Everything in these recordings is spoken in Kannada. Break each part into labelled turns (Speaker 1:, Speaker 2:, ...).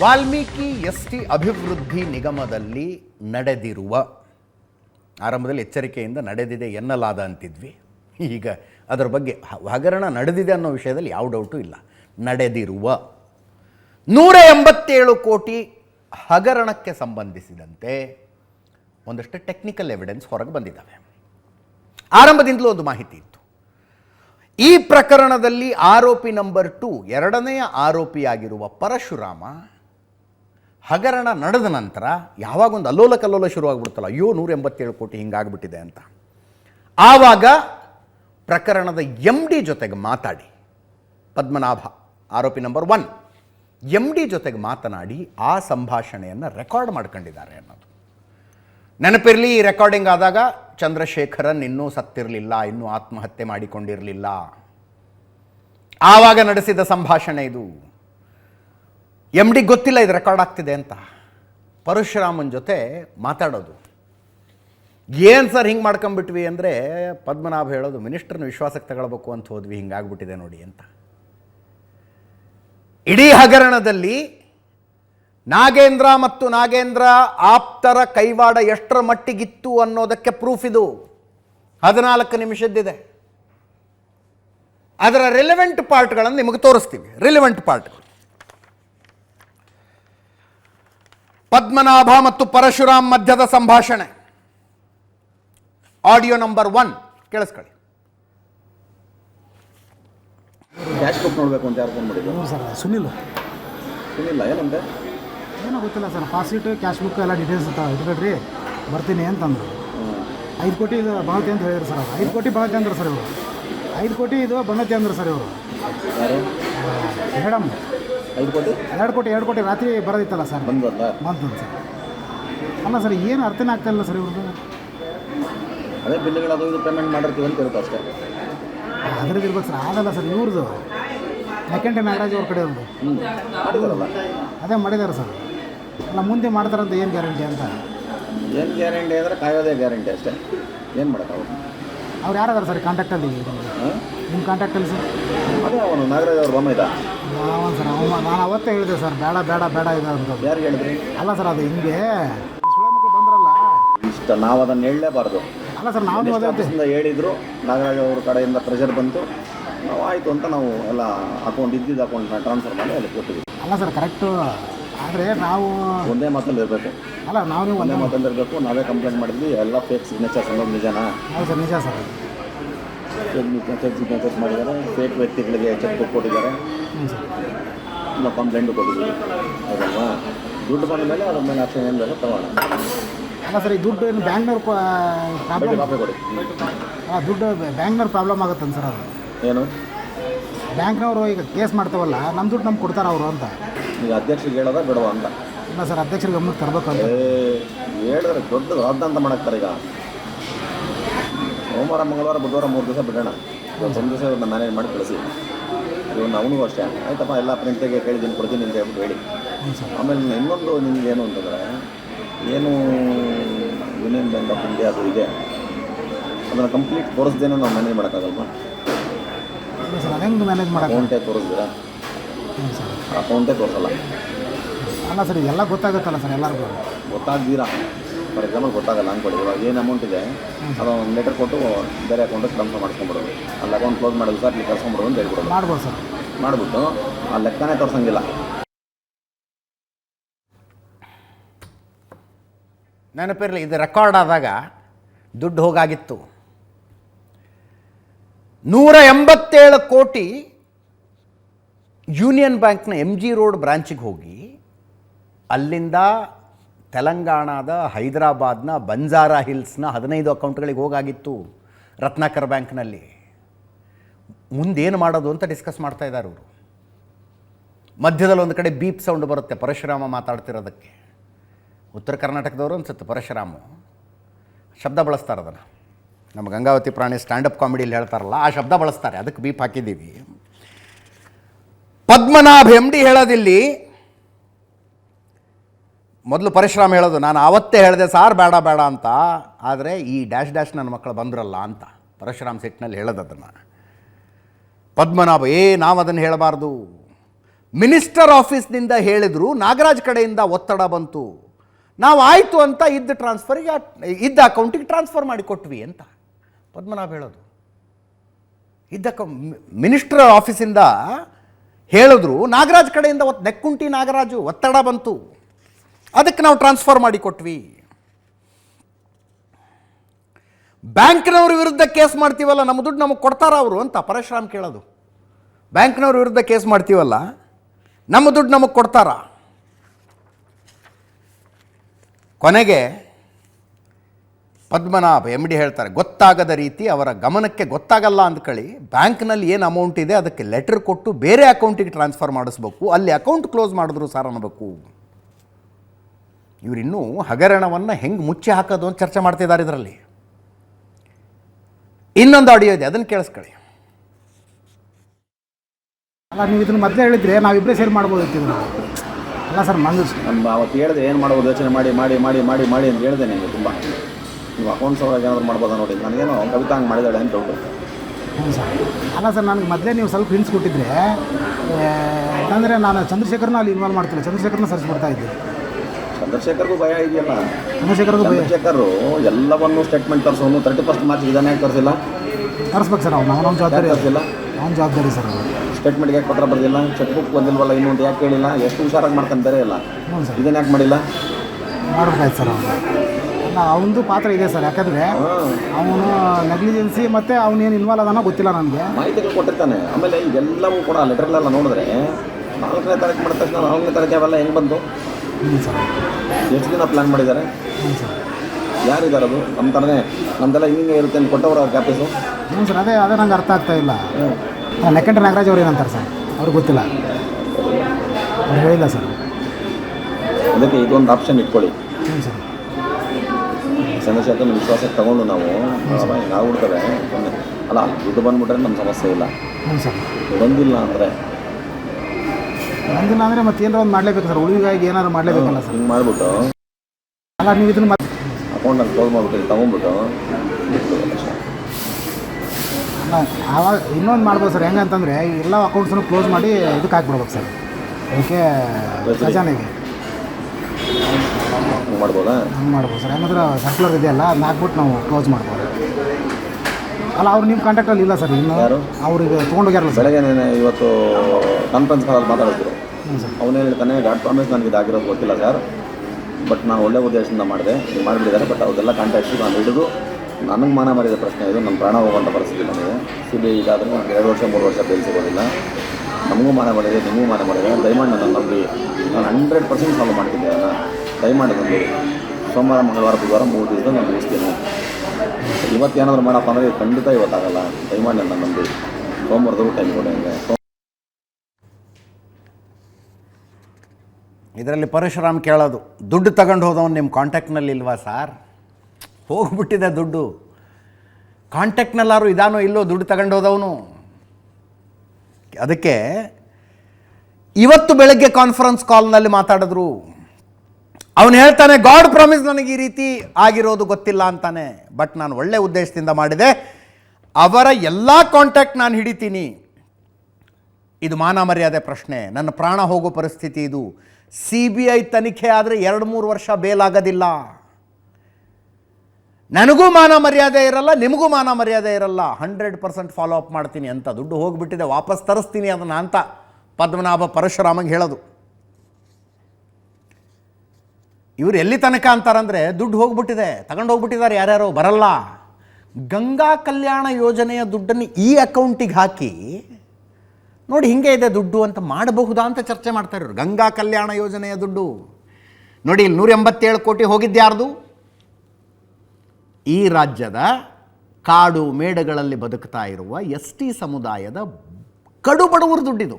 Speaker 1: ವಾಲ್ಮೀಕಿ ಎಸ್ ಟಿ ಅಭಿವೃದ್ಧಿ ನಿಗಮದಲ್ಲಿ ನಡೆದಿರುವ, ಆರಂಭದಲ್ಲಿ ಎಚ್ಚರಿಕೆಯಿಂದ ನಡೆದಿದೆ ಎನ್ನಲಾದ ಅಂತಿದ್ವಿ. ಈಗ ಅದರ ಬಗ್ಗೆ ಹಗರಣ ನಡೆದಿದೆ ಅನ್ನೋ ವಿಷಯದಲ್ಲಿ ಯಾವ ಡೌಟು ಇಲ್ಲ. ನಡೆದಿರುವ ನೂರ ಎಂಬತ್ತೇಳು ಕೋಟಿ ಹಗರಣಕ್ಕೆ ಸಂಬಂಧಿಸಿದಂತೆ ಒಂದಷ್ಟು ಟೆಕ್ನಿಕಲ್ ಎವಿಡೆನ್ಸ್ ಹೊರಗೆ ಬಂದಿದ್ದಾವೆ. ಆರಂಭದಿಂದಲೂ ಒಂದು ಮಾಹಿತಿ ಇತ್ತು. ಈ ಪ್ರಕರಣದಲ್ಲಿ ಆರೋಪಿ ನಂಬರ್ ಟು ಎರಡನೆಯ ಆರೋಪಿಯಾಗಿರುವ ಪರಶುರಾಮ ಹಗರಣ ನಡೆದ ನಂತರ ಯಾವಾಗ ಒಂದು ಅಲ್ಲೋಲ ಕಲ್ಲೋಲ ಶುರುವಾಗ್ಬಿಡ್ತಲ್ಲ ಅಯ್ಯೋ ನೂರ ಎಂಬತ್ತೇಳು ಕೋಟಿ ಹಿಂಗಾಗ್ಬಿಟ್ಟಿದೆ ಅಂತ. ಆವಾಗ ಪ್ರಕರಣದ ಎಂ ಡಿ ಜೊತೆಗೆ ಮಾತಾಡಿ. ಪದ್ಮನಾಭ, ಆರೋಪಿ ನಂಬರ್ ಒನ್ ಎಂ ಡಿ ಜೊತೆಗೆ ಮಾತನಾಡಿ ಆ ಸಂಭಾಷಣೆಯನ್ನು ರೆಕಾರ್ಡ್ ಮಾಡ್ಕೊಂಡಿದ್ದಾರೆ ಅನ್ನೋದು. ನೆನಪಿರಲಿ, ಈ ರೆಕಾರ್ಡಿಂಗ್ ಆದಾಗ ಚಂದ್ರಶೇಖರನ್ ಇನ್ನೂ ಸತ್ತಿರಲಿಲ್ಲ, ಇನ್ನೂ ಆತ್ಮಹತ್ಯೆ ಮಾಡಿಕೊಂಡಿರಲಿಲ್ಲ. ಆವಾಗ ನಡೆಸಿದ ಸಂಭಾಷಣೆ ಇದು. ಎಂ ಡಿ ಗೊತ್ತಿಲ್ಲ, ಇದು ರೆಕಾರ್ಡ್ ಆಗ್ತಿದೆ ಅಂತ. ಪರಶುರಾಮನ್ ಜೊತೆ ಮಾತಾಡೋದು. ಏನು ಸರ್ ಹಿಂಗೆ ಮಾಡ್ಕೊಂಬಿಟ್ವಿ ಅಂದರೆ, ಪದ್ಮನಾಭ ಹೇಳೋದು, ಮಿನಿಸ್ಟರ್ನ ವಿಶ್ವಾಸಕ್ಕೆ ತಗೊಳ್ಬೇಕು ಅಂತ ಹೋದ್ವಿ ಹಿಂಗಾಗ್ಬಿಟ್ಟಿದೆ ನೋಡಿ ಅಂತ. ಇಡೀ ಹಗರಣದಲ್ಲಿ ನಾಗೇಂದ್ರ ಮತ್ತು ನಾಗೇಂದ್ರ ಆಪ್ತರ ಕೈವಾಡ ಎಷ್ಟರ ಮಟ್ಟಿಗಿತ್ತು ಅನ್ನೋದಕ್ಕೆ ಪ್ರೂಫ್ ಇದು. ಹದಿನಾಲ್ಕು ನಿಮಿಷದ್ದಿದೆ. ಅದರ ರಿಲೆವೆಂಟ್ ಪಾರ್ಟ್ಗಳನ್ನು ನಿಮಗೆ ತೋರಿಸ್ತೀವಿ. ರಿಲೆವೆಂಟ್ ಪಾರ್ಟ್ಗಳು ಪದ್ಮನಾಭ ಮತ್ತು ಪರಶುರಾಮ್ ಮಧ್ಯದ ಸಂಭಾಷಣೆ. ಆಡಿಯೋ ನಂಬರ್ ಒನ್ ಕೇಳಿಸ್ಕೊಳ್ಳಿ.
Speaker 2: ಕ್ಯಾಶ್ ಬುಕ್ ನೋಡಬೇಕು ಅಂತ ಯಾರು ಫೋನ್ ಮಾಡಿದ್ರು
Speaker 3: ಹ್ಞೂ ಸರ್ ಸುನಿಲ್. ಏನೋ ಗೊತ್ತಿಲ್ಲ sir fast sheet cash book ಎಲ್ಲ ಡೀಟೇಲ್ಸ್ ಇಟ್ಕೊಳ್ರಿ ಬರ್ತೀನಿ ಅಂತಂದರು. ಐದು ಕೋಟಿ ಇದು ಬಂದತಿ ಅಂತ ಹೇಳಿದ್ರು ಸರ್ ಐದು ಕೋಟಿ ಬಂದತಿ ಅಂದ್ರು ಸರ್ ಇವರು. ಐದು ಕೋಟಿ ಇದು ಬಂದತಿ ಅಂದ್ರು ಸರ್ ಇವರು. ಮೇಡಮ್.
Speaker 2: ಐದು ಕೋಟಿ?
Speaker 3: ಎರಡು ಕೋಟಿ ಎರಡು ಕೋಟಿ ರಾತ್ರಿ ಬರೋದಿತ್ತಲ್ಲ ಸರ್?
Speaker 2: ಬಂದ್ವಲ್ಲ?
Speaker 3: ಬಂತು ಸರ್. ಅಲ್ಲ ಸರ್ ಏನು ಅರ್ಥನೇ ಆಗ್ತಾ ಇಲ್ಲ ಸರ್ ಇವ್ರದ್ದು?
Speaker 2: ಅದೇ ಬಿಲ್ಗಳು ಅದು ಇದು ಪೇಮೆಂಟ್ ಮಾಡಿರ್ತೀವಿ ಅಂತ ಇರುತ್ತೆ ಅಷ್ಟೇ.
Speaker 3: ಅದ್ರದ್ದು ಇರ್ಬೇಕು ಸರ್ ಆಗಲ್ಲ ಸರ್ ಇವ್ರದ್ದು. ಸೆಕೆಂಡ್ ಮ್ಯಾರೇಜ್ ಅವ್ರ ಕಡೆ ಅವ್ರದ್ದು.
Speaker 2: ಹ್ಞೂ ಮಾಡಿದಾರಲ್ಲ?
Speaker 3: ಅದೇ ಮಾಡಿದ್ದಾರೆ ಸರ್. ಅಲ್ಲ ಮುಂದೆ ಮಾಡ್ತಾರಂತ ಏನು ಗ್ಯಾರಂಟಿ ಅಂತ?
Speaker 2: ಏನು ಗ್ಯಾರಂಟಿ ಅಂದರೆ ಕಾಯೋದೇ ಗ್ಯಾರಂಟಿ ಅಷ್ಟೇ. ಏನು ಮಾಡೋಕ್ಕಾಗುತ್ತೆ
Speaker 3: ಅವ್ರು ಯಾರದಾರ ಸರ್ ಕಾಂಟ್ಯಾಕ್ಟಲ್ಲಿ ನಿಮ್ಮ ಕಾಂಟ್ಯಾಕ್ಟಲ್ಲಿ ಸರ್?
Speaker 2: ಅದೇ ಅವನು ನಾಗರಾಜ್ ಅವ್ರ ಬೊಮ್ಮ ಇದ್ದ.
Speaker 3: ಅವನು ಸರ್ ಅವ ನಾನು ಅವತ್ತೇ ಹೇಳಿದೆ ಸರ್ ಬೇಡ ಬೇಡ ಬೇಡ ಇದೆ ಅಂತ.
Speaker 2: ಯಾರು ಹೇಳಿದ್ರಿ?
Speaker 3: ಅಲ್ಲ ಸರ್ ಅದು ಹಿಂಗೆ. ಸುಳೆ ಮಕ್ಕಳು ಬಂದ್ರಲ್ಲ?
Speaker 2: ಇಷ್ಟ ನಾವು ಅದನ್ನು ಹೇಳಲೇಬಾರ್ದು.
Speaker 3: ಅಲ್ಲ ಸರ್ ನಾವು ಅದೇ
Speaker 2: ಆಫೀಸಿಂದ ಹೇಳಿದ್ರು ನಾಗರಾಜ್ ಅವ್ರ ಕಡೆಯಿಂದ ಪ್ರೆಷರ್ ಬಂತು. ನಾವು ಆಯಿತು ಅಂತ ನಾವು ಎಲ್ಲ ಅಕೌಂಟ್ ಇದ್ದಿದ್ದ ಅಕೌಂಟ್ ಟ್ರಾನ್ಸ್ಫರ್ ಮಾಡಿ ಅಲ್ಲಿ ಕೊಟ್ಟಿದ್ವಿ.
Speaker 3: ಅಲ್ಲ ಸರ್ ಕರೆಕ್ಟು ಆದರೆ ನಾವು
Speaker 2: ಒಂದೇ ಮಾತಲ್ಲಿ ಇರಬೇಕು.
Speaker 3: ಅಲ್ಲ ನಾವು ನೀವು
Speaker 2: ಒಂದೇ
Speaker 3: ಒಂದೇ
Speaker 2: ಮಾತಲ್ಲಿ ಇರಬೇಕು ನಾವೇ ಕಂಪ್ಲೇಂಟ್ ಮಾಡಿದ್ವಿ ಎಲ್ಲ ಫೇಕ್ ಸಿಗ್ನೇಚರ್ಸ್ ಅನ್ನೋದು ನಿಜನಾ?
Speaker 3: ಹೌದು ಸರ್ ನಿಜ ಸರ್.
Speaker 2: ಚೆಕ್ ಸಿಗ್ನೇಚರ್ಸ್ ಮಾಡಿದ್ದಾರೆ. ಫೇಕ್ ವ್ಯಕ್ತಿಗಳಿಗೆ ಚೆಕ್ ಬುಕ್ ಕೊಟ್ಟಿದ್ದಾರೆ. ನಾವು ಕಂಪ್ಲೇಂಟ್ ಕೊಟ್ಟಿದ್ದೀವಿ. ಹೌದಲ್ವಾ? ದುಡ್ಡು ಬಂದ ಮೇಲೆ ಅದ್ರ ಮೇಲೆ ಆಕ್ಷನ್ ಏನು ಬೇಕೋ ತಗೋಣ
Speaker 3: ಅಲ್ಲ ಸರ್ ಈ ದುಡ್ಡು ಏನು ಬ್ಯಾಂಕ್ನವ್ರು ಪ್ರಾಬ್ಲಮ್
Speaker 2: ಕಾಪಿ ಕೊಡಿ.
Speaker 3: ಹಾಂ ದುಡ್ಡು ಬ್ಯಾಂಕ್ನವ್ರು ಪ್ರಾಬ್ಲಮ್ ಆಗುತ್ತಂತ ಸರ್ ಅದು.
Speaker 2: ಏನು?
Speaker 3: ಬ್ಯಾಂಕ್ನವರು ಈಗ ಕೇಸ್ ಮಾಡ್ತಾವಲ್ಲ ನಮ್ಮ ದುಡ್ಡು ನಮ್ಗೆ ಕೊಡ್ತಾರೆ ಅವರು ಅಂತ.
Speaker 2: ಈಗ ಅಧ್ಯಕ್ಷರಿಗೆ ಹೇಳೋದ ಬಿಡುವ ಅಂತ?
Speaker 3: ಇಲ್ಲ ಸರ್ ಅಧ್ಯಕ್ಷರಿಗೆ ಗಮನಕ್ಕೆ ತರಬೇಕು ಅಂತ.
Speaker 2: ಹೇಳಿದ್ರೆ ದೊಡ್ಡದು ಅಂತ ಮಾಡ್ತಾರೆ ಈಗ ಸೋಮವಾರ ಮಂಗಳವಾರ ಬುಧವಾರ ಮೂರು ದಿವಸ ಬಿಡೋಣ. ಒಂದು ದಿವಸ ಇವ್ರನ್ನ ಮ್ಯಾನೇಜ್ ಮಾಡಿ ಕಳಿಸಿ. ಒಂದು ಅವನಿಗೂ ಅಷ್ಟೇ. ಆಯ್ತಪ್ಪ ಎಲ್ಲ ಪ್ರಿಂಟಿಗೆ ಕೇಳಿದ್ದೀನಿ ಕೊಡ್ತೀನಿ ಅಂತ ಹೇಳ್ಬಿಟ್ಟು ಹೇಳಿ. ಆಮೇಲೆ ಇನ್ನೊಂದು ನಿಮ್ಗೆ ಏನು ಅಂತಂದರೆ ಏನು ಯೂನಿಯನ್ ಬ್ಯಾಂಕ್ ಆಫ್ ಇಂಡಿಯಾ ಅದು ಇದೆ. ಅದನ್ನು ಕಂಪ್ಲೀಟ್ ತೋರಿಸ್ದೇನೋ ನಾವು ಮ್ಯಾನೇಜ್ ಮಾಡೋಕ್ಕಾಗಲ್ವಾ?
Speaker 3: ಹೆಂಗೆ ಮ್ಯಾನೇಜ್
Speaker 2: ಅಕೌಂಟೇ ತೋರಿಸ್ತೀರಾ ಅಕೌಂಟೇ ತೋರಿಸಲ್ಲ.
Speaker 3: ಅಲ್ಲ ಸರ್ ಎಲ್ಲ ಗೊತ್ತಾಗುತ್ತಲ್ಲ ಸರ್ ಎಲ್ಲರಿಗೂ?
Speaker 2: ಗೊತ್ತಾಗ್ದಿರಾ? ಫಾರ್ ಎಕ್ಸಾಂಪಲ್ ಗೊತ್ತಾಗಲ್ಲ ಅಂದ್ಕೊಳ್ಳಿ ಇವಾಗ ಏನು ಅಮೌಂಟ್ ಇದೆ ಅದು ಒಂದು ಲೆಟರ್ ಕೊಟ್ಟು ಬೇರೆ ಅಕೌಂಟ್ ಟ್ರಾನ್ಸ್ಫರ್ ಮಾಡ್ಕೊಂಬಿಡೋದು ಅಲ್ಲಿ ಅಕೌಂಟ್ ಕ್ಲೋಸ್ ಮಾಡೋದು ಸರ್ ನೀವು ಕರ್ಸ್ಕೊಂಬಿಡೋದು ಅಂತ ಹೇಳ್ಬಿಡೋದು.
Speaker 3: ಮಾಡ್ಬೋದು ಸರ್.
Speaker 2: ಮಾಡಿಬಿಟ್ಟು ಆ ಲೆಕ್ಕನೇ ತೋರ್ಸಂಗಿಲ್ಲ.
Speaker 1: ನೆನಪಿರಲಿ ಇದು ರೆಕಾರ್ಡ್ ಆದಾಗ ದುಡ್ಡು ಹೋಗಾಗಿತ್ತು. ನೂರ ಎಂಬತ್ತೇಳು ಕೋಟಿ ಯೂನಿಯನ್ ಬ್ಯಾಂಕ್ನ ಎಂ ಜಿ ರೋಡ್ ಬ್ರಾಂಚಿಗೆ ಹೋಗಿ ಅಲ್ಲಿಂದ ತೆಲಂಗಾಣದ ಹೈದರಾಬಾದ್ನ ಬಂಜಾರಾ ಹಿಲ್ಸ್ನ ಹದಿನೈದು ಅಕೌಂಟ್ಗಳಿಗೆ ಹೋಗಾಗಿತ್ತು ರತ್ನಾಕರ್ ಬ್ಯಾಂಕ್ನಲ್ಲಿ. ಮುಂದೇನು ಮಾಡೋದು ಅಂತ ಡಿಸ್ಕಸ್ ಮಾಡ್ತಾ ಇದ್ದಾರೆ ಅವರು ಮಧ್ಯದಲ್ಲಿ ಒಂದು ಕಡೆ ಬೀಪ್ ಸೌಂಡ್ ಬರುತ್ತೆ ಪರಶುರಾಮ ಮಾತಾಡ್ತಿರೋದಕ್ಕೆ. ಉತ್ತರ ಕರ್ನಾಟಕದವರು ಅನ್ಸುತ್ತೆ ಪರಶುರಾಮ. ಶಬ್ದ ಬಳಸ್ತಾರೆ ಅದನ್ನು. ನಮ್ಮ ಗಂಗಾವತಿ ಪ್ರಾಣಿ ಸ್ಟ್ಯಾಂಡಪ್ ಕಾಮಿಡಿಯಲ್ಲಿ ಹೇಳ್ತಾರಲ್ಲ, ಆ ಶಬ್ದ ಬಳಸ್ತಾರೆ. ಅದಕ್ಕೆ ಬೀಪ್ ಹಾಕಿದ್ದೀವಿ. ಪದ್ಮನಾಭ ಎಂ ಡಿ ಹೇಳೋದಿಲ್ಲಿ ಮೊದಲು ಪರಿಶ್ರಮ ಹೇಳೋದು, ನಾನು ಆವತ್ತೇ ಹೇಳಿದೆ, ಸಾರ್ ಬೇಡ ಬೇಡ ಅಂತ. ಆದರೆ ಈ ಡ್ಯಾಶ್ ಡ್ಯಾಶ್ ನನ್ನ ಮಕ್ಕಳು ಬಂದ್ರಲ್ಲ ಅಂತ ಪರಶುರಾಮ್ ಸಿಟ್ಟಿನಲ್ಲಿ ಹೇಳೋದು ಪದ್ಮನಾಭ, ಏ, ನಾವು ಅದನ್ನು ಹೇಳಬಾರ್ದು. ಮಿನಿಸ್ಟರ್ ಆಫೀಸ್ನಿಂದ ಹೇಳಿದ್ರು, ನಾಗರಾಜ್ ಕಡೆಯಿಂದ ಒತ್ತಡ ಬಂತು. ನಾವು ಆಯಿತು ಅಂತ ಇದ್ದ ಟ್ರಾನ್ಸ್ಫರಿಗೆ ಇದ್ದ ಅಕೌಂಟಿಗೆ ಟ್ರಾನ್ಸ್ಫರ್ ಮಾಡಿ ಕೊಟ್ವಿ ಅಂತ ಪದ್ಮನಾಭ ಹೇಳೋದು. ಇದ್ದ ಮಿನಿಸ್ಟರ್ ಆಫೀಸಿಂದ ಹೇಳಿದ್ರು, ನಾಗರಾಜ್ ಕಡೆಯಿಂದ ಒತ್, ನೆಕ್ಕುಂಟಿ ನಾಗರಾಜು, ಒತ್ತಡ ಬಂತು. ಅದಕ್ಕೆ ನಾವು ಟ್ರಾನ್ಸ್ಫರ್ ಮಾಡಿ ಕೊಟ್ವಿ. ಬ್ಯಾಂಕ್ನವ್ರ ವಿರುದ್ಧ ಕೇಸ್ ಮಾಡ್ತೀವಲ್ಲ, ನಮ್ಮ ದುಡ್ಡು ನಮಗೆ ಕೊಡ್ತಾರ ಅವರು ಅಂತ ಪರಶುರಾಮ್ ಕೇಳೋದು. ಬ್ಯಾಂಕ್ನವ್ರ ವಿರುದ್ಧ ಕೇಸ್ ಮಾಡ್ತೀವಲ್ಲ, ನಮ್ಮ ದುಡ್ಡು ನಮಗೆ ಕೊಡ್ತಾರ? ಕೊನೆಗೆ ಪದ್ಮನಾಭ ಎಂ ಡಿ ಹೇಳ್ತಾರೆ, ಗೊತ್ತಾಗದ ರೀತಿ ಅವರ ಗಮನಕ್ಕೆ ಗೊತ್ತಾಗಲ್ಲ ಅಂದ್ಕೊಳ್ಳಿ ಬ್ಯಾಂಕ್ನಲ್ಲಿ ಏನು ಅಮೌಂಟ್ ಇದೆ, ಅದಕ್ಕೆ ಲೆಟರ್ ಕೊಟ್ಟು ಬೇರೆ ಅಕೌಂಟಿಗೆ ಟ್ರಾನ್ಸ್ಫರ್ ಮಾಡಿಸ್ಬೇಕು, ಅಲ್ಲಿ ಅಕೌಂಟ್ ಕ್ಲೋಸ್ ಮಾಡಿದ್ರು ಸರ್ ಅನ್ನಬೇಕು ಇವರಿನ್ನೂ ಹಗರಣವನ್ನು ಹೆಂಗೆ ಮುಚ್ಚಿ ಹಾಕೋದು ಅಂತ ಚರ್ಚೆ ಮಾಡ್ತಿದ್ದಾರೆ ಇದರಲ್ಲಿ. ಇನ್ನೊಂದು ಆಡಿಯೋ ಇದೆ ಅದನ್ನು ಕೇಳಿಸ್ಕೊಳ್ಳಿ.
Speaker 3: ಅಲ್ಲ ನೀವು ಇದನ್ನ ಮೊದಲೇ ಹೇಳಿದ್ರೆ ನಾವಿಬ್ಬರೇ ಸೇರ್ ಮಾಡ್ಬೋದು ಇದನ್ನು ಅಲ್ಲ ಸರ್ ಮಂಜು
Speaker 2: ನಮ್ಮ ಅವತ್ತು ಹೇಳಿದೆ ಏನು ಮಾಡ್ಬೋದು ಯೋಚನೆ ಮಾಡಿ ಮಾಡಿ ಮಾಡಿ ಮಾಡಿ ಮಾಡಿ ಅಂತ ಹೇಳಿದೆ ನಿಮಗೆ ತುಂಬ. ನೀವು ಅಕೌಂಟ್ಸ್ ಒಳಗೆ ಏನಾದ್ರು ಮಾಡ್ಬೋದಾ ನೋಡಿ ನನಗೇನೋ ಕವಿತಾ ಹಂಗೆ ಮಾಡಿದಾಳೆ ಅಂತ ಹೇಳ್ಬೋದು
Speaker 3: ಹ್ಞೂ ಸರ್. ಅಲ್ಲ ಸರ್ ನನಗೆ ಮೊದಲೇ ನೀವು ಸ್ವಲ್ಪ ಹಿಂಡ್ಸ್ ಕೊಟ್ಟಿದ್ರೆ ಯಾಕಂದರೆ ನಾನು ಚಂದ್ರಶೇಖರ್ನ ಅಲ್ಲಿ ಇನ್ವಾಲ್ವ್ ಮಾಡ್ತಿಲ್ಲ ಚಂದ್ರಶೇಖರ್ನ ಸರ್ಚ್ ಮಾಡ್ತಾ ಇದ್ದೆ.
Speaker 2: ಚಂದ್ರಶೇಖರ್ಗೂ ಭಯ ಇದೆಯಲ್ಲ?
Speaker 3: ಚಂದ್ರಶೇಖರ್ಗೂ ಭಯ.
Speaker 2: ಚಂದ್ರಶೇಖರ್ ಎಲ್ಲವನ್ನೂ ಸ್ಟೇಟ್ಮೆಂಟ್ ತರಿಸೋನು ತರ್ಟಿ ಫಸ್ಟ್ ಮಾರ್ಚ್ ಇದನ್ನೇ ಯಾಕೆ ತರಿಸಿಲ್ಲ?
Speaker 3: ತರಿಸ್ಬೇಕು ಸರ್ ಅವ್ನು. ಅವ್ನು ಜವಾಬ್ದಾರಿ
Speaker 2: ತರಿಸಿಲ್ಲ?
Speaker 3: ಅವ್ನ ಜವಾಬ್ದಾರಿ ಸರ್
Speaker 2: ಸ್ಟೇಟ್ಮೆಂಟ್ಗೆ ಯಾಕೆ ಕೊಟ್ಟರೆ ಬರೋದಿಲ್ಲ? ಚೆಕ್ ಬುಕ್ ಬಂದಿಲ್ವಲ್ಲ ಇನ್ನೂ ಒಂದು ಯಾಕೆ ಕೇಳಿಲ್ಲ? ಎಷ್ಟು ಹುಷಾರಾಗಿ ಮಾಡ್ತಾನೆ ಬೇರೆ ಇಲ್ಲ. ಇದನ್ನ ಯಾಕೆ ಮಾಡಿಲ್ಲ?
Speaker 3: ಮಾಡ್ಬೇಕಾಯ್ತು ಸರ್ ಅವನು. ಅವನದು ಪಾತ್ರ ಇದೆ ಸರ್. ಯಾಕಂದರೆ ಅವನು ನೆಗ್ಲಿಜೆನ್ಸಿ ಮತ್ತು ಅವನೇನು ಇನ್ವಾಲ್ವ್ ಅದಾನೋ ಗೊತ್ತಿಲ್ಲ ನನಗೆ.
Speaker 2: ಮಾಹಿತಿಗಳು ಕೊಟ್ಟಿರ್ತಾನೆ. ಆಮೇಲೆ ಇದೆಲ್ಲವೂ ಕೂಡ ಲೆಟರ್ಲೆಲ್ಲ ನೋಡಿದ್ರೆ ನಾಲ್ಕನೇ ತಾರೀಕು ಮಾಡಿದ ತಕ್ಷಣ ನಾಲ್ಕನೇ ತಾರೀಕು ಅವೆಲ್ಲ ಹೆಂಗೆ ಬಂತು?
Speaker 3: ಹ್ಞೂ ಸರ್.
Speaker 2: ಎಷ್ಟು ದಿನ ಪ್ಲ್ಯಾನ್ ಮಾಡಿದ್ದಾರೆ?
Speaker 3: ಹ್ಞೂ ಸರ್.
Speaker 2: ಯಾರಿದ್ದಾರೆ ಅದು? ನಮ್ಮ ಥರನೇ ನಮ್ದೆಲ್ಲ ಹಿಂಗೆ ಇರುತ್ತೆ ಅಂತ ಕೊಟ್ಟವರು ಅವ್ರ ಕ್ಯಾಪೀಸು
Speaker 3: ಹ್ಞೂ ಸರ್ ಅದೇ ಅದೇ ನಂಗೆ ಅರ್ಥ ಆಗ್ತಾ ಇಲ್ಲ. ಲೆಕ್ಕಂಡ್ರೆ ನಾಗರಾಜ್ ಅವ್ರು ಏನಂತಾರೆ ಸರ್? ಅವ್ರಿಗೆ ಗೊತ್ತಿಲ್ಲ. ಅವ್ರು ಹೇಳಿಲ್ಲ ಸರ್.
Speaker 2: ಅದಕ್ಕೆ ಇದೊಂದು ಆಪ್ಷನ್ ಇಟ್ಕೊಳ್ಳಿ.
Speaker 3: ಹ್ಞೂ ಸರ್.
Speaker 2: ಚಂದ್ರಶೇಖರ್ನ ವಿಶ್ವಾಸಕ್ಕೆ ತಗೊಂಡು ನಾವು ನಾವು ಹುಡ್ತಾರೆ ಅಲ್ಲ ದುಡ್ಡು ಬಂದ್ಬಿಟ್ರೆ ನಮ್ಮ ಸಮಸ್ಯೆ ಇಲ್ಲ.
Speaker 3: ಹ್ಞೂ ಸರ್.
Speaker 2: ಬಂದಿಲ್ಲ ಅಂದರೆ
Speaker 3: ಒಂದಿಲ್ಲ ಅಂದರೆ ಮತ್ತೆ ಏನಾರ ಒಂದು ಮಾಡ್ಲೇಬೇಕು ಸರ್? ಉಳಿಗಾಗಿ ಏನಾದ್ರು ಮಾಡಲೇಬೇಕಲ್ಲ ಸರ್?
Speaker 2: ಹಿಂಗೆ ಮಾಡಿಬಿಟ್ಟು.
Speaker 3: ಅಲ್ಲ ನೀವು ಇದನ್ನು ಮತ್ತೆ
Speaker 2: ಅಕೌಂಟಲ್ಲಿ ಕ್ಲೋಸ್ ಮಾಡ್ಬಿಟ್ಟು ತಗೊಂಡ್ಬಿಟ್ಟು.
Speaker 3: ಅಲ್ಲ ಆವಾಗ ಇನ್ನೊಂದು ಮಾಡ್ಬೋದು ಸರ್. ಹೆಂಗಂತಂದರೆ ಎಲ್ಲ ಅಕೌಂಟ್ಸನ್ನು ಕ್ಲೋಸ್ ಮಾಡಿ ಇದಕ್ಕೆ ಹಾಕ್ಬಿಡ್ಬೇಕು ಸರ್. ಅದಕ್ಕೆ ಖಜಾನೆಗೆ.
Speaker 2: ಮಾಡ್ಬೋದಾ?
Speaker 3: ಹಂಗೆ ಮಾಡ್ಬೋದು ಸರ್. ಹೆಂಗಂದ್ರೆ ಸರ್ಕ್ಯುಲರ್ ಇದೆಯಲ್ಲ ಅದನ್ನ ಹಾಕ್ಬಿಟ್ಟು ನಾವು ಕ್ಲೋಸ್ ಮಾಡ್ಬೋದು. ಅಲ್ಲ ಅವ್ರು ನಿಮ್ಮ ಕಾಂಟ್ಯಾಕ್ಟಲ್ಲಿ ಇಲ್ಲ ಸರ್. ಇನ್ನು? ಅವ್ರಿಗೆ ತೊಗೊಂಡೋಗ್ಯಾರಲ್ಲ ಸರ್.
Speaker 2: ಇವತ್ತು ಕಾನ್ಫರೆನ್ಸ್ ಕಾಲಲ್ಲಿ ಮಾತಾಡಿದ್ರು. ಅವನು ಹೇಳ್ತಾನೆ ಗಾಡ್ ಪ್ರಾಮಿಸ್ ನನಗೆ ಇದಾಗಿರೋದು ಗೊತ್ತಿಲ್ಲ ಸರ್ ಬಟ್ ನಾನು ಒಳ್ಳೆ ಉದ್ದೇಶದಿಂದ ಮಾಡಿದೆ. ಮಾಡಿಬಿಟ್ಟಿದ್ದಾರೆ ಬಟ್ ಅವೆಲ್ಲ ಕಾಂಟ್ಯಾಕ್ಟ್ ನಾನು ಹಿಡಿದು ನನಗೆ ಮಾನ ಮರ್ಯಾದೆ ಪ್ರಶ್ನೆ ಇದು ನಮ್ಮ ಪ್ರಾಣ ಹೋಗುವಂಥ ಪರಿಸ್ಥಿತಿ ನನಗೆ ಸಿ ಬಿ ಇದಾದರೆ ನನಗೆ ಎರಡು ವರ್ಷ, ಮೂರು ವರ್ಷ ಬೇಲ್ ಸಿಗೋದಿಲ್ಲ. ನಮಗೂ ಮಾನ ಮಾಡಿದೆ, ನಿಮಗೂ ಮಾನ ಮಾಡಿದೆ. ದಯಮಾಡಿ ನನ್ನ ನಂಬಿ, ನಾನು ಹಂಡ್ರೆಡ್ ಪರ್ಸೆಂಟ್ ಸಾಲ್ವ್ ಮಾಡ್ತಿದ್ದೆ ನಾನು ದಯಮಾಡಿ ನಂಬಿ. ಸೋಮವಾರ, ಮಂಗಳವಾರ, ಬುಧವಾರ ಮೂರು ದಿವಸ ನಾನು ಮುಗಿಸ್ತೀನಿ ಇವತ್ತು ಏನಾದರೂ ಮಾಡಪ್ಪ ಅಂದರೆ ಖಂಡಿತ ಇವತ್ತಾಗಲ್ಲ. ದಯಮಾಡಿ ನನ್ನ ನಂಬಿ. ಸೋಮವಾರದವರೆಗೂ ಟೈಮ್ ಕೊಡಿ ಅಂದರೆ
Speaker 1: ಇದರಲ್ಲಿ ಪರಶುರಾಮ್ ಕೇಳೋದು, ದುಡ್ಡು ತಗೊಂಡು ಹೋದವನು ನಿಮ್ಮ ಕಾಂಟ್ಯಾಕ್ಟ್ನಲ್ಲಿ ಇಲ್ವಾ ಸಾರ್? ಹೋಗ್ಬಿಟ್ಟಿದೆ ದುಡ್ಡು. ಕಾಂಟ್ಯಾಕ್ಟ್ನಲ್ಲಾರು ಇದಾನೋ ಇಲ್ಲೋ ದುಡ್ಡು ತಗೊಂಡು ಹೋದವನು. ಅದಕ್ಕೆ ಇವತ್ತು ಬೆಳಗ್ಗೆ ಕಾನ್ಫರೆನ್ಸ್ ಕಾಲ್ನಲ್ಲಿ ಮಾತಾಡಿದ್ರು. ಅವನು ಹೇಳ್ತಾನೆ ಗಾಡ್ ಪ್ರಾಮಿಸ್ ನನಗೆ ಈ ರೀತಿ ಆಗಿರೋದು ಗೊತ್ತಿಲ್ಲ ಅಂತಾನೆ. ಬಟ್ ನಾನು ಒಳ್ಳೆ ಉದ್ದೇಶದಿಂದ ಮಾಡಿದೆ. ಅವರ ಎಲ್ಲ ಕಾಂಟ್ಯಾಕ್ಟ್ ನಾನು ಹಿಡಿತೀನಿ. ಇದು ಮಾನ ಮರ್ಯಾದೆ ಪ್ರಶ್ನೆ. ನನ್ನ ಪ್ರಾಣ ಹೋಗೋ ಪರಿಸ್ಥಿತಿ ಇದು. ಸಿ ಬಿ ಐ ತನಿಖೆ ಆದರೆ ಎರಡು ಮೂರು ವರ್ಷ ಬೇಲಾಗೋದಿಲ್ಲ. ನನಗೂ ಮಾನ ಮರ್ಯಾದೆ ಇರಲ್ಲ, ನಿಮಗೂ ಮಾನ ಮರ್ಯಾದೆ ಇರಲ್ಲ. ಹಂಡ್ರೆಡ್ ಪರ್ಸೆಂಟ್ ಫಾಲೋ ಅಪ್ ಮಾಡ್ತೀನಿ ಅಂತ. ದುಡ್ಡು ಹೋಗಿಬಿಟ್ಟಿದೆ, ವಾಪಸ್ ತರಿಸ್ತೀನಿ ಅದನ್ನು ಅಂತ ಪದ್ಮನಾಭ ಪರಶುರಾಮಗೆ ಹೇಳೋದು. ಇವರು ಎಲ್ಲಿ ತನಕ ಅಂತಾರಂದರೆ ದುಡ್ಡು ಹೋಗ್ಬಿಟ್ಟಿದೆ, ತಗೊಂಡು ಹೋಗ್ಬಿಟ್ಟಿದ್ದಾರೆ, ಯಾರ್ಯಾರೋ ಬರಲ್ಲ. ಗಂಗಾ ಕಲ್ಯಾಣ ಯೋಜನೆಯ ದುಡ್ಡನ್ನು ಈ ಅಕೌಂಟಿಗೆ ಹಾಕಿ ನೋಡಿ ಹಿಂಗೆ ಇದೆ ದುಡ್ಡು ಅಂತ ಮಾಡಬಹುದಾ ಅಂತ ಚರ್ಚೆ ಮಾಡ್ತಾರೆ ಇವ್ರು ಗಂಗಾ ಕಲ್ಯಾಣ ಯೋಜನೆಯ ದುಡ್ಡು. ನೋಡಿ ಇಲ್ಲಿ ನೂರ ಎಂಬತ್ತೇಳು ಕೋಟಿ ಹೋಗಿದ್ಯಾರ್ದು ಈ ರಾಜ್ಯದ ಕಾಡು ಮೇಡಗಳಲ್ಲಿ ಬದುಕ್ತಾ ಇರುವ ಎಸ್ ಟಿ ಸಮುದಾಯದ ಕಡು ಬಡವರ ದುಡ್ಡಿದು.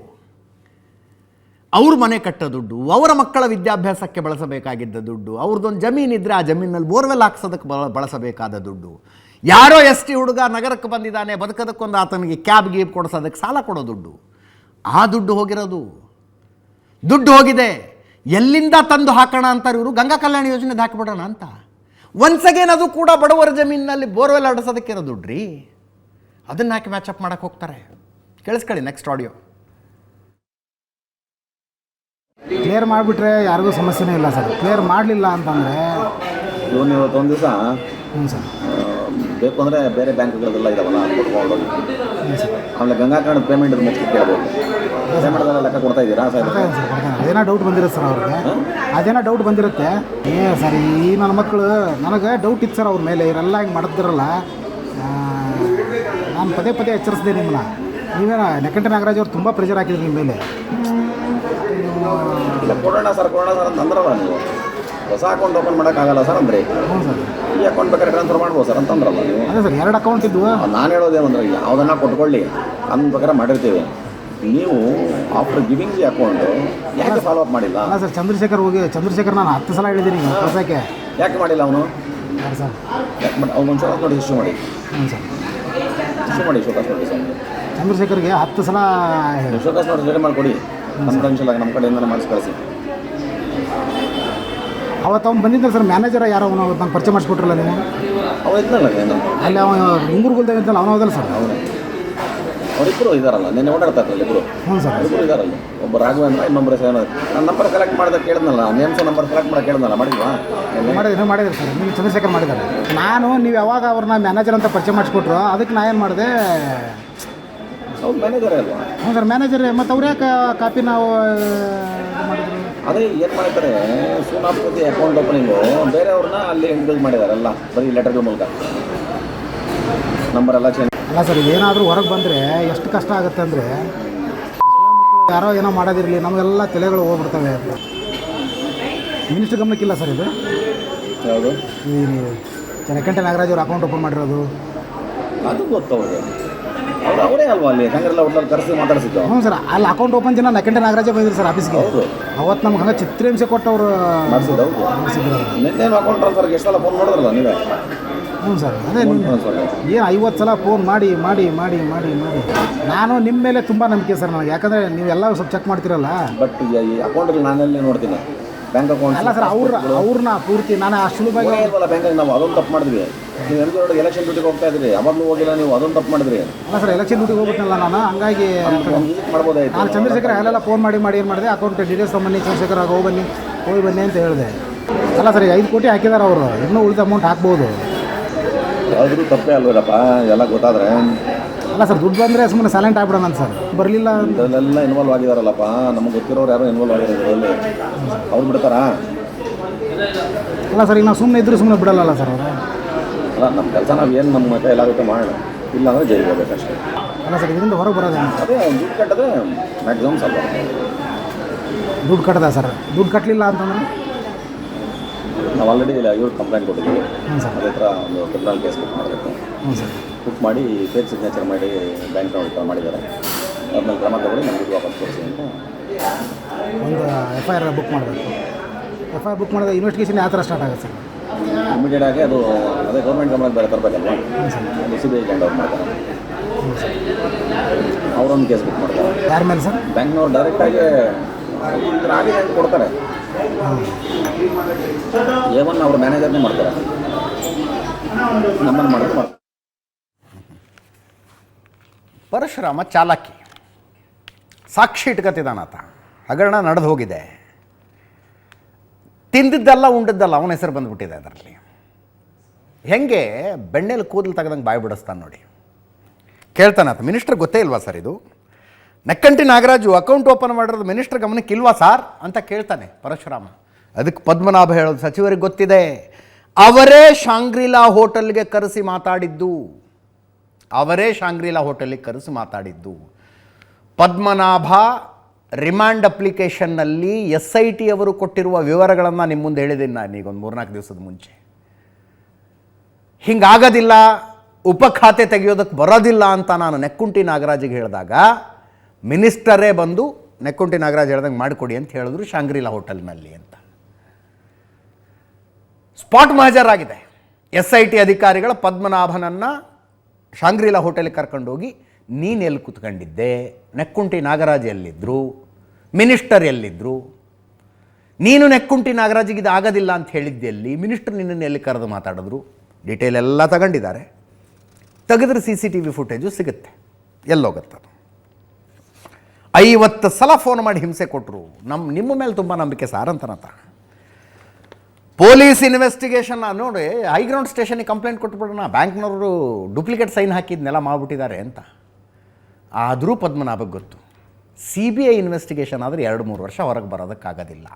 Speaker 1: ಅವ್ರ ಮನೆ ಕಟ್ಟೋ ದುಡ್ಡು, ಅವರ ಮಕ್ಕಳ ವಿದ್ಯಾಭ್ಯಾಸಕ್ಕೆ ಬಳಸಬೇಕಾಗಿದ್ದ ದುಡ್ಡು, ಅವ್ರದ್ದೊಂದು ಜಮೀನಿದ್ರೆ ಆ ಜಮೀನಲ್ಲಿ ಬೋರ್ವೆಲ್ ಹಾಕ್ಸೋದಕ್ಕೆ ಬಳ ಬಳಸಬೇಕಾದ ದುಡ್ಡು. ಯಾರೋ ಎಸ್ ಟಿ ಹುಡುಗ ನಗರಕ್ಕೆ ಬಂದಿದ್ದಾನೆ, ಬದುಕೋದಕ್ಕೊಂದು ಆತನಿಗೆ ಕ್ಯಾಬ್ ಗೀಬ್ ಕೊಡಿಸೋದಕ್ಕೆ ಸಾಲ ಕೊಡೋ ದುಡ್ಡು. ಆ ದುಡ್ಡು ಹೋಗಿರೋದು. ದುಡ್ಡು ಹೋಗಿದೆ. ಎಲ್ಲಿಂದ ತಂದು ಹಾಕೋಣ ಅಂತಾರೆ ಇವರು? ಗಂಗಾ ಕಲ್ಯಾಣ ಯೋಜನೆದು ಹಾಕಿಬಿಡೋಣ ಅಂತ. ಒನ್ಸ್ ಅಗೇನ್ ಅದು ಕೂಡ ಬಡವರ ಜಮೀನಿನಲ್ಲಿ ಬೋರ್ವೆಲ್ ಆಡಿಸೋದಕ್ಕಿರೋ ದುಡ್ಡು ರೀ ಅದನ್ನು ಹಾಕಿ ಮ್ಯಾಚಪ್ ಮಾಡೋಕ್ಕೆ ಹೋಗ್ತಾರೆ? ಕೇಳಿಸ್ಕೊಳ್ಳಿ ನೆಕ್ಸ್ಟ್ ಆಡಿಯೋ
Speaker 3: ಕ್ಲಿಯರ್ ಮಾಡಿಬಿಟ್ರೆ ಯಾರಿಗೂ ಸಮಸ್ಯೆನೇ ಇಲ್ಲ ಸರ್. ಕ್ಲಿಯರ್ ಮಾಡಲಿಲ್ಲ ಅಂತಂದರೆ
Speaker 2: ಒಂದು ದಿವಸ
Speaker 3: ಹ್ಞೂ ಸರ್.
Speaker 2: ಬೇಕು ಅಂದರೆ ಬೇರೆ ಬ್ಯಾಂಕ್ಗಳದೆಲ್ಲ ಇದಾವಲ್ಲ ಅದು ಕೊಟ್ಕೊಂಡು
Speaker 3: ಹ್ಞೂ ಸರ್
Speaker 2: ಆಮೇಲೆ ಗಂಗಾ ಕಾರ್ಡ್ ಪೇಮೆಂಟ್ ಮುಗಿಸಿ ಕೇಳ್ಬೋದು. ಪೇಮೆಂಟ್ದೆಲ್ಲ ಲೆಕ್ಕ ಕೊಡ್ತಾ ಇದ್ದೀರಾ? ಸರ್
Speaker 3: ಕೊಡ್ತಾನೆ ಸರ್ ಕೊಡ್ತಾನೆ ಅದೇನೋ ಡೌಟ್ ಬಂದಿರುತ್ತೆ ಸರ್ ಅವ್ರಿಗೆ. ಅದೇನೋ ಡೌಟ್ ಬಂದಿರುತ್ತೆ. ಏ ಸರ್ ಈ ನನ್ನ ಮಕ್ಕಳು ನನಗೆ ಡೌಟ್ ಇತ್ತು ಸರ್ ಅವ್ರ ಮೇಲೆ. ಇವರೆಲ್ಲ ಹಿಂಗೆ ಮಾಡ್ತಿರಲ್ಲ ನಾನು ಪದೇ ಪದೇ ಎಚ್ಚರಿಸಿದೆ ನಿಮ್ಮನ್ನ. ನೀವೇನ ನೆಕಂಟ ನಾಗರಾಜ್ ಅವ್ರು ತುಂಬ ಪ್ರೆಷರ್ ಹಾಕಿದ್ರು ನಿಮ್ಮ ಮೇಲೆ.
Speaker 2: ಇಲ್ಲ ಕೊಡೋಣ ಸರ್ ಕೊಡೋಣ ಸರ್ ಅಂತ ಅಂದ್ರಲ್ಲ ನೀವು. ಹೊಸ ಅಕೌಂಟ್ ಓಪನ್ ಮಾಡೋಕ್ಕಾಗಲ್ಲ ಸರ್ ಅಂದ್ರೆ? ಈ ಅಕೌಂಟ್ ಬೇಕಾದ್ರೆ ಟ್ರಾನ್ಸ್ಫರ್ ಮಾಡ್ಬೋದು ಸರ್ ಅಂತಂದ್ರಲ್ಲ ನೀವು.
Speaker 3: ಅದೇ ಸರ್ ಎರಡು ಅಕೌಂಟ್ ಇದ್ವು.
Speaker 2: ನಾನು ಹೇಳೋದೇನಂದ್ರೆ ಯಾವುದನ್ನ ಕೊಟ್ಕೊಳ್ಳಿ. ಅಂದ ಪ್ರಕಾರ ಮಾಡಿರ್ತೀವಿ. ನೀವು ಆಫ್ಟರ್ ಗಿವಿಂಗ್ ದಿ ಅಕೌಂಟ್ ಯಾಕೆ ಫಾಲೋ ಅಪ್ ಮಾಡಿಲ್ಲ?
Speaker 3: ಅಲ್ಲ ಸರ್ ಚಂದ್ರಶೇಖರ್ ಹೋಗಿ ಚಂದ್ರಶೇಖರ್ ನಾನು ಹತ್ತು ಸಲ ಹೇಳಿದ್ದೀನಿ ಕಳ್ಸೋಕ್ಕೆ
Speaker 2: ಯಾಕೆ ಮಾಡಿಲ್ಲ ಅವನು?
Speaker 3: ಸರ್?
Speaker 2: ಯಾಕೆ ಮಾಡಿ ಅವ್ನು ಸಲ ನೋಡಿ ಇಶ್ಯೂ ಮಾಡಿ.
Speaker 3: ಹ್ಞೂ ಸರ್.
Speaker 2: ಇಶ್ಯೂ ಮಾಡಿ ಶೋಕಾಸ್ ನೋಡಿ ಸರ್.
Speaker 3: ಚಂದ್ರಶೇಖರ್ಗೆ ಹತ್ತು ಸಲ
Speaker 2: ಶೋಕಾಸ್ ನೋಡಿ ರೆಡಿ ಮಾಡಿಕೊಡಿ. ನಮ್ಮ ಆಗಿ ನಮ್ಮ ಕಡೆಯಿಂದ ಮಾಡಿಸಿ ಕಳಿಸಿ.
Speaker 3: ಅವತ್ತು ಅವ್ನು ಬಂದಿದ್ದ ಸರ್ ಮ್ಯಾನೇಜರ್ ಯಾರೋ ಅವನು ಅವತ್ತು ನಂಗೆ ಪರಿಚಯ ಮಾಡಿಸ್ಬಿಟ್ರಲ್ಲ ನೀವು
Speaker 2: ಇದ್ನಲ್ಲ ಏನು?
Speaker 3: ಅಲ್ಲಿ ಅವನು ಗುಂಗುರ್ಗುಲ್ದಾಗ ಇದ್ದಲ್ಲ ಅವನು ಹೋದಲ್ಲ ಸರ್?
Speaker 2: ಅವರಿಬ್ಬರು ಇದಾರಲ್ಲ ನಿನ್ನೆ ಓಡಾಡ್ತಾರಲ್ಲ ಇಬ್ಬರು
Speaker 3: ಹ್ಞೂ ಸರ್.
Speaker 2: ಇಬ್ಬರು ಇದಾರಲ್ಲ. ಒಬ್ಬ ರಾಘವೇಂದ್ರ ಇನ್ನೊಬ್ಬರು ಸೇನ ನಾನು ನಂಬರ್ ಕಲೆಕ್ಟ್ ಮಾಡಿದಾಗ ಕೇಳಿದ್ನಲ್ಲ ನೇಮ್ಸ್ ನಂಬರ್ ಕಲೆಕ್ಟ್ ಮಾಡಿ ಕೇಳಿದ್ನಲ್ಲ ಮಾಡಿದ್ವಾ?
Speaker 3: ಮಾಡಿದ್ರೆ ಮಾಡಿದ್ರು ಸರ್ ನೀವು ಚಂದ್ರಶೇಖರ್ ಮಾಡಿದ್ದಾರೆ. ನಾನು ನೀವು ಯಾವಾಗ ಅವ್ರನ್ನ ಮ್ಯಾನೇಜರ್ ಅಂತ ಪರಿಚಯ ಮಾಡಿಸ್ಕೊಟ್ರು ಅದಕ್ಕೆ ನಾ ಏನು ಮಾಡಿದೆ?
Speaker 2: ಅವ್ರು ಮ್ಯಾನೇಜರೇ ಅಲ್ವಾ?
Speaker 3: ಹ್ಞೂ ಸರ್ ಮ್ಯಾನೇಜರ್ ಮತ್ತು ಅವ್ರು ಯಾಕೆ ಕಾಪಿ ನಾವು ಇದು ಮಾಡಿದ್ರು?
Speaker 2: ಅದೇ ಏನು ಮಾಡ್ತಾರೆ ಸೂನಾಪತಿ ಅಕೌಂಟ್ ಓಪನಿಂಗು ಬೇರೆಯವ್ರನ್ನ ಅಲ್ಲಿ ಇಂಟ್ರೊಡ್ಯೂಸ್ ಮಾಡಿದಾರಲ್ಲ ಬರೀ ಲೆಟರ್ಗಳ ಮೂಲಕ. ನಂಬರ್ ಎಲ್ಲ ಚೇಂಜ್
Speaker 3: ಅಲ್ಲ ಸರ್ ಏನಾದರೂ ಹೊರಗೆ ಬಂದರೆ ಎಷ್ಟು ಕಷ್ಟ ಆಗುತ್ತೆ ಅಂದರೆ ಯಾರೋ ಏನೋ ಮಾಡೋದಿರಲಿ ನಮಗೆಲ್ಲ ತಲೆಗಳು ಹೋಗ್ಬಿಡ್ತವೆ ಅಂತ. ಮಿನಿಸ್ಟರ್ ಗಮನಕ್ಕಿಲ್ಲ ಸರ್ ಇದು?
Speaker 2: ಯಾವುದು?
Speaker 3: ಈ ಜನಕಂಠ ನಾಗರಾಜ್ ಅವ್ರು ಅಕೌಂಟ್ ಓಪನ್ ಮಾಡಿರೋದು.
Speaker 2: ಅದು ಗೊತ್ತು ಅವ್ರಿಗೆ. ಅವ್ರು ಅಲ್ವಾ ಅಲ್ಲಿ? ಸಂಗರೆಲ್ಲ ಹೋಟ್ಲಲ್ಲಿ ಕರೆಸಿ ಮಾತಾಡಿಸಿದ್ದು.
Speaker 3: ಹ್ಞೂ ಸರ್ ಅಲ್ಲಿ ಅಕೌಂಟ್ ಓಪನ್ ದಿನ ನಕಂಠ ನಾಗರಾಜ ಬಂದಿದ್ರು ಸರ್ ಆಫೀಸ್ಗೆ
Speaker 2: ಹೌದು.
Speaker 3: ಅವತ್ತು ನಮ್ಗೆ ಹಂಗೆ ಚಿತ್ರಹಿಂಸೆ ಕೊಟ್ಟವರು
Speaker 2: ಮಾಡಿಸಿದ್ದು ಹೌದು.
Speaker 3: ಮಾಡಿಸಿದ್ರು.
Speaker 2: ನಿನ್ನೇನು ಅಕೌಂಟ್ ಟ್ರಾನ್ಸ್ಫರ್ಗೆ ಎಷ್ಟು ಸಲ ಫೋನ್ ಮಾಡಿದ್ರಲ್ಲ ನೀವೇ?
Speaker 3: ಹ್ಞೂ ಸರ್ ಅದೇ
Speaker 2: ಫೋನ್
Speaker 3: ನಿಮ್ಮ
Speaker 2: ಟ್ರಾನ್ಸ್ಫರ್ಗೆ
Speaker 3: ಏನು ಐವತ್ತು ಸಲ ಫೋನ್ ಮಾಡಿ ಮಾಡಿ ಮಾಡಿ ಮಾಡಿ ಮಾಡಿ. ನಾನು ನಿಮ್ಮ ಮೇಲೆ ತುಂಬ ನಂಬಿಕೆ ಸರ್ ನನಗೆ. ಯಾಕಂದರೆ ನೀವೆಲ್ಲ ಸ್ವಲ್ಪ ಚೆಕ್ ಮಾಡ್ತಿರಲ್ಲ?
Speaker 2: ಬಟ್ ಈ ಅಕೌಂಟಲ್ಲಿ ನಾನೆಲ್ಲಿ ನೋಡ್ತೀನಿ. ಬ್ಯಾಂಕ್ ಅಕೌಂಟ್
Speaker 3: ಅಲ್ಲ ಸರ್ ಅವ್ರ ಅವ್ರನ್ನ ಪೂರ್ತಿ ನಾನು ಅಷ್ಟು ಸುಲಭವಾಗಿ
Speaker 2: ಬ್ಯಾಂಕಲ್ಲಿ ನಾವು ಅದೊಂದು ತಪ್ಪು ಮಾಡಿದ್ವಿ. ನೀವು ಜಿ ಎಲೆಕ್ಷನ್ ಡ್ಯೂಟಿಗೆ ಹೋಗ್ತಾ ಇದ್ರಿ ಅವಾಗಲೂ ಹೋಗಿಲ್ಲ ನೀವು. ಅದೊಂದು ತಪ್ಪು ಮಾಡಿದ್ರಿ.
Speaker 3: ಅಲ್ಲ ಸರ್ ಎಲೆಕ್ಷನ್ ಡ್ಯೂಟಿಗೆ ಹೋಗ್ಬಿಟ್ನಲ್ಲ ನಾನು? ಹಂಗಾಗಿ
Speaker 2: ಮಾಡ್ಬೋದಾಯ್ತು
Speaker 3: ನಾನು ಚಂದ್ರಶೇಖರ್ ಅಲ್ಲೆಲ್ಲ ಫೋನ್ ಮಾಡಿ ಮಾಡಿ ಏನು ಮಾಡಿದೆ? ಅಕೌಂಟ್ ಡೀಟೇಲ್ಸ್ ತಗೊಂಬನ್ನಿ ಚಂದ್ರಶೇಖರ್ ಆಗ ಹೋಗಿ ಬನ್ನಿ ಹೋಗಿ ಬನ್ನಿ ಅಂತ ಹೇಳಿದೆ. ಅಲ್ಲ ಸರ್ ಈಗ ಐದು ಕೋಟಿ ಹಾಕಿದಾರೆ ಅವರು. ಇನ್ನೂ ಉಳಿದ ಅಮೌಂಟ್ ಹಾಕ್ಬೋದು.
Speaker 2: ಯಾವ್ದು ತಪ್ಪೇ ಅಲ್ವಲ್ಲಪ್ಪ ಎಲ್ಲ ಗೊತ್ತಾದ್ರೆ.
Speaker 3: ಅಲ್ಲ ಸರ್ ದುಡ್ಡು ಬಂದರೆ ಸುಮ್ಮನೆ ಸೈಲೆಂಟ್ ಆಗ್ಬಿಡೋಣ ಸರ್. ಬರಲಿಲ್ಲ
Speaker 2: ಇದರಲ್ಲೆಲ್ಲ ಇನ್ವಾಲ್ವ್ ಆಗಿದಾರಲ್ಲಪ್ಪ? ನಮ್ಗೆ ಗೊತ್ತಿರೋರು ಯಾರೋ ಇನ್ವಾಲ್ವ್ ಆಗಿದ್ದಾರೆ ಇದರಲ್ಲಿ. ಅವ್ರು ಬಿಡ್ತಾರಾ?
Speaker 3: ಅಲ್ಲ ಸರ್ ಈಗ ನಾವು ಸುಮ್ಮನೆ ಇದ್ದರೂ ಸುಮ್ಮನೆ ಬಿಡಲ್ಲ ಸರ್ ಅವರು.
Speaker 2: ಅಲ್ಲ ನಮ್ಮ ಕೆಲಸ ನಾವು ಏನು ನಮ್ಮ ಕೈಲಾಗುತ್ತೆ ಮಾಡೋಣ? ಇಲ್ಲ ಅಂದರೆ ಜೈಲಿಗೆ ಹೋಗ್ಬೇಕಷ್ಟೇ
Speaker 3: ಅಲ್ಲ ಸರ್ ಇದರಿಂದ ಹೊರಗೆ ಬರೋದೇ
Speaker 2: ಅದೇ ದುಡ್ಡು ಕಟ್ಟದೆ ಮ್ಯಾಕ್ಸಿಮಮ್ ಸ್ವಲ್ಪ
Speaker 3: ದುಡ್ಡು ಕಟ್ಟದ ಸರ್? ದುಡ್ಡು ಕಟ್ಟಲಿಲ್ಲ ಅಂತಂದ್ರೆ?
Speaker 2: ನಾವು ಆಲ್ರೆಡಿ ಇವ್ರು ಕಂಪ್ಲೇಂಟ್ ಕೊಟ್ಟಿದ್ದೀವಿ. ಅದೇ ಥರ ಒಂದು ಕ್ರಿಮಿನಲ್ ಕೇಸ್ ಬುಕ್ ಮಾಡಬೇಕು.
Speaker 3: ಹ್ಞೂ ಸರ್.
Speaker 2: ಬುಕ್ ಮಾಡಿ ಫೇಕ್ ಸಿಗ್ನೇಚರ್ ಮಾಡಿ ಬ್ಯಾಂಕ್ ವಿಡ್ರಾ ಮಾಡಿದ್ದಾರೆ. ಅದನ್ನ ಕ್ರಮ ತಗೊಳ್ಳಿ ನಮ್ಮ ದುಡ್ಡು ವಾಪಸ್ ಕೊಡಿಸಿ ಅಂತ.
Speaker 3: ಒಂದು ಎಫ್ ಐ ಆರ್ ಬುಕ್ ಮಾಡಬೇಕು. ಎಫ್ ಐ ಆರ್ ಬುಕ್ ಮಾಡಿದ ಇನ್ವೆಸ್ಟಿಗೇಷನ್ ಯಾವ ಥರ ಸ್ಟಾರ್ಟ್ ಆಗುತ್ತೆ ಸರ್?
Speaker 2: ಇಮಿಡಿಯೇಟ್ ಆಗಿ ಅದು ಅದೇ ಗೌರ್ಮೆಂಟ್ ಗಮನಕ್ಕೆ ಬೇರೆ ತರಬೇಕಲ್ವಾ? ಅದು C B I hand over ಮಾಡ್ತಾರೆ. ಅವರೊಂದು ಕೇಸ್ ಬುಕ್ ಮಾಡ್ತಾರೆ.
Speaker 3: ಯಾರ ಮೇಲೆ ಸರ್?
Speaker 2: ಬ್ಯಾಂಕ್ನವ್ರು ಡೈರೆಕ್ಟಾಗಿ ಆಗಿದೆ ಅಂತ ಕೊಡ್ತಾರೆ.
Speaker 3: ಎ
Speaker 2: ಏವನ್ ಅವ್ರ ಮ್ಯಾನೇಜರ್ನೇ ಮಾಡ್ತಾರೆ. ನಮ್ಮನ್ನು ಮಾಡೋದು ಮಾಡ್ತಾರೆ.
Speaker 1: ಪರಶುರಾಮ ಚಾಲಕಿ. ಸಾಕ್ಷಿ ಇಟ್ಕೊತಿದ್ದಾನಾತ. ಹಗರಣ ನಡೆದು ಹೋಗಿದೆ. ತಿಂದಿದ್ದಲ್ಲ, ಉಂಡಿದ್ದಲ್ಲ, ಅವನ ಹೆಸರು ಬಂದುಬಿಟ್ಟಿದೆ ಅದರಲ್ಲಿ. ಹೆಂಗೆ ಬೆಣ್ಣೆಲಿ ಕೂದಲು ತೆಗೆದಂಗೆ ಬಾಯಿ ಬಿಡಿಸ್ತಾನೆ ನೋಡಿ. ಕೇಳ್ತಾನಾತ ಮಿನಿಸ್ಟರ್ ಗೊತ್ತೇ ಇಲ್ವಾ ಸರ್ ಇದು? ನೆಕ್ಕಂಟಿ ನಾಗರಾಜು ಅಕೌಂಟ್ ಓಪನ್ ಮಾಡಿರೋದು ಮಿನಿಸ್ಟರ್ ಗಮನಕ್ಕೆ ಇಲ್ವಾ ಸಾರ್? ಅಂತ ಕೇಳ್ತಾನೆ ಪರಶುರಾಮ. ಅದಕ್ಕೆ ಪದ್ಮನಾಭ ಹೇಳೋದು ಸಚಿವರಿಗೆ ಗೊತ್ತಿದೆ. ಅವರೇ ಶಾಂಗ್ರಿಲಾ ಹೋಟೆಲ್ಗೆ ಕರೆಸಿ ಮಾತಾಡಿದ್ದು. ಅವರೇ ಶಾಂಗ್ರಿಲಾ ಹೋಟೆಲ್ಗೆ ಕರೆಸಿ ಮಾತಾಡಿದ್ದು. ಪದ್ಮನಾಭ ರಿಮಾಂಡ್ ಅಪ್ಲಿಕೇಶನ್ನಲ್ಲಿ ಎಸ್ ಐ ಟಿ ಅವರು ಕೊಟ್ಟಿರುವ ವಿವರಗಳನ್ನು ನಿಮ್ಮ ಮುಂದೆ ಹೇಳಿದ್ದೀನಿ ನಾನು ಈಗ ಒಂದು ಮೂರ್ನಾಲ್ಕು ದಿವಸದ ಮುಂಚೆ. ಹಿಂಗಾಗೋದಿಲ್ಲ, ಉಪ ಖಾತೆ ತೆಗೆಯೋದಕ್ಕೆ ಬರೋದಿಲ್ಲ ಅಂತ ನಾನು ನೆಕ್ಕುಂಟಿ ನಾಗರಾಜಿಗೆ ಹೇಳಿದಾಗ ಮಿನಿಸ್ಟರೇ ಬಂದು ನೆಕ್ಕುಂಟಿ ನಾಗರಾಜ್ ಹೇಳ್ದಂಗೆ ಮಾಡಿಕೊಡಿ ಅಂತ ಹೇಳಿದ್ರು ಶಾಂಗ್ರಿಲಾ ಹೋಟೆಲ್ನಲ್ಲಿ ಅಂತ. ಸ್ಪಾಟ್ ಮಹಜರಾಗಿದೆ ಎಸ್ ಐ ಟಿ ಅಧಿಕಾರಿಗಳ ಪದ್ಮನಾಭನನ್ನು ಶಾಂಗ್ರಿಲಾ ಹೋಟೆಲ್ಗೆ ಕರ್ಕೊಂಡೋಗಿ ನೀನೆಲ್ಲಿ ಕೂತ್ಕೊಂಡಿದ್ದೆ? ನೆಕ್ಕುಂಟಿ ನಾಗರಾಜ್ ಎಲ್ಲಿದ್ದರು ಮಿನಿಸ್ಟರ್ ಎಲ್ಲಿದ್ದರು ನೀನು ನೆಕ್ಕುಂಟಿ ನಾಗರಾಜಿಗೆ ಇದು ಆಗೋದಿಲ್ಲ ಅಂತ ಹೇಳಿದ್ದೆ ಎಲ್ಲಿ ಮಿನಿಸ್ಟರ್ ನಿನ್ನನ್ನು ಎಲ್ಲಿ ಕರೆದು ಮಾತಾಡಿದ್ರು? ಡೀಟೇಲ್ ಎಲ್ಲ ತಗೊಂಡಿದ್ದಾರೆ. ತೆಗೆದ್ರೆ C C T V footage ಸಿಗುತ್ತೆ. ಎಲ್ಲೋಗುತ್ತೆ. ಐವತ್ತು ಸಲ ಫೋನ್ ಮಾಡಿ ಹಿಂಸೆ ಕೊಟ್ಟರು ನಮ್ಮ ನಿಮ್ಮ ಮೇಲೆ ತುಂಬ ನಂಬಿಕೆ ಸಾರ್ ಅಂತನತ ಪೊಲೀಸ್ ಇನ್ವೆಸ್ಟಿಗೇಷನ್ ನೋಡಿ ಹೈಗ್ರೌಂಡ್ ಸ್ಟೇಷನಿಗೆ ಕಂಪ್ಲೇಂಟ್ ಕೊಟ್ಬಿಡೋಣ ಬ್ಯಾಂಕ್ನವರು ಡೂಪ್ಲಿಕೇಟ್ ಸೈನ್ ಹಾಕಿದ್ನೆಲ್ಲ ಮಾಡಿಬಿಟ್ಟಿದ್ದಾರೆ ಅಂತ. ಆದರೂ ಪದ್ಮನಾಭಕ್ಕೆ ಗೊತ್ತು. ಸಿ ಬಿ ಐ ಇನ್ವೆಸ್ಟಿಗೇಷನ್ ಆದರೆ ಎರಡು ಮೂರು ವರ್ಷ ಹೊರಗೆ ಬರೋದಕ್ಕಾಗೋದಿಲ್ಲ.